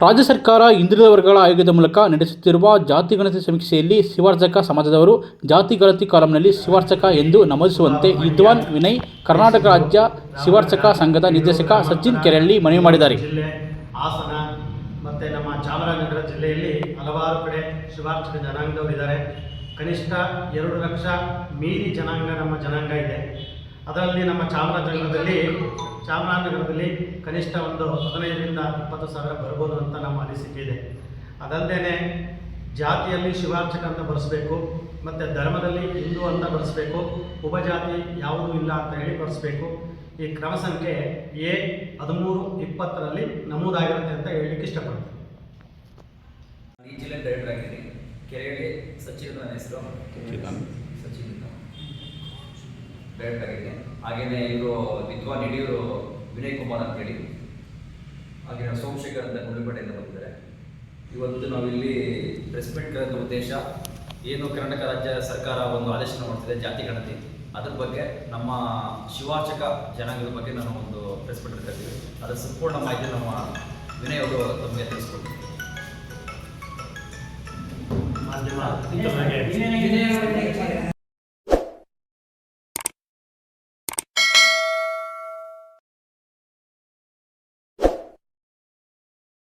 ರಾಜ್ಯ ಸರ್ಕಾರ ಹಿಂದುಳಿದ ವರ್ಗಗಳ ಆಯೋಗದ ಮೂಲಕ ನಡೆಸುತ್ತಿರುವ ಜಾತಿ ಗಣತಿ ಸಮೀಕ್ಷೆಯಲ್ಲಿ ಶಿವಾರ್ಚಕ ಸಮಾಜದವರು ಜಾತಿ ಗಣತಿ ಕಾಲಂನಲ್ಲಿ ಶಿವಾರ್ಚಕ ಎಂದು ನಮೂದಿಸುವಂತೆ ವಿದ್ವಾನ್ ವಿನಯ್, ಕರ್ನಾಟಕ ರಾಜ್ಯ ಶಿವಾರ್ಚಕ ಸಂಘದ ನಿರ್ದೇಶಕ ಸಚಿನ್ ಕೆರಳ್ಳಿ ಮನವಿ ಮಾಡಿದ್ದಾರೆ. ಹಾಸನ ಮತ್ತು ನಮ್ಮ ಚಾಮರಾಜನಗರ ಜಿಲ್ಲೆಯಲ್ಲಿ ಹಲವಾರು ಕಡೆ ಜನಾಂಗದವರಿದ್ದಾರೆ. ಕನಿಷ್ಠ ಎರಡು ಲಕ್ಷ ಮೀರಿ ಜನಾಂಗ ನಮ್ಮ ಜನಾಂಗ ಇದೆ. ಅದರಲ್ಲಿ ನಮ್ಮ ಚಾಮರಾಜನಗರದಲ್ಲಿ ಚಾಮರಾಜನಗರದಲ್ಲಿ ಕನಿಷ್ಠ ಒಂದು ಹದಿನೈದರಿಂದ ಇಪ್ಪತ್ತು ಸಾವಿರ ಬರ್ಬೋದು ಅಂತ ನಮ್ಮ ಅನಿಸಿಕೆ ಇದೆ. ಅದಲ್ಲದೆ ಜಾತಿಯಲ್ಲಿ ಶಿವಾರ್ಚಕ ಅಂತ ಬರೆಸ್ಬೇಕು ಮತ್ತು ಧರ್ಮದಲ್ಲಿ ಹಿಂದೂ ಅಂತ ಬರೆಸ್ಬೇಕು ಉಪಜಾತಿ ಯಾವುದೂ ಇಲ್ಲ ಅಂತ ಹೇಳಿ ಬರೆಸ್ಬೇಕು. ಈ ಕ್ರಮ ಸಂಖ್ಯೆ ಎ ಹದಿಮೂರು ಇಪ್ಪತ್ತರಲ್ಲಿ ನಮೂದಾಗಿರುತ್ತೆ ಅಂತ ಹೇಳಲಿಕ್ಕೆ ಇಷ್ಟಪಡ್ತೀನಿ. ಜಿಲ್ಲೆ ಡೈರೆಕ್ಟರ್ ಆಗಿದ್ದೀನಿ ಕೆರೆಯಲ್ಲಿ ಸಚಿನ್ ನನ್ನ ಹೆಸರು ಸಚಿನ್ ಅಂತ ಆಗಿದೆ ಹಾಗೆಯೇ ಇವರು ವಿದ್ವಾನ್ ಯಡಿಯೂರು ವಿನಯ್ ಕುಮಾರ್ ಅಂತ ಹೇಳಿ ಹಾಗೆ ಸೋಮಶೇಖರ್ ಅಂತ ಗುಂಡಿಪೇಟೆಯಿಂದ ಬಂದಿದ್ದಾರೆ. ಇವತ್ತು ನಾವಿಲ್ಲಿ ಪ್ರೆಸ್ ಮೀಟ್ ಕರೆದ ಉದ್ದೇಶ ಏನು ಕರ್ನಾಟಕ ರಾಜ್ಯ ಸರ್ಕಾರ ಒಂದು ಆದೇಶ ಮಾಡ್ತಿದೆ ಜಾತಿ ಗಣತಿ. ಅದ್ರ ಬಗ್ಗೆ ನಮ್ಮ ಶಿವಾಚಕ ಜನಾಂಗದ ಬಗ್ಗೆ ನಾನು ಒಂದು ಪ್ರೆಸ್ ಮೀಟ್ ಕರ್ತೀವಿ ಅದರ ಸಂಪೂರ್ಣ ಮಾಹಿತಿ ನಮ್ಮ ವಿನಯ್ ಅವರು ತಮಗೆ ತಿಳಿಸ್ಕೊಡ್ತೀವಿ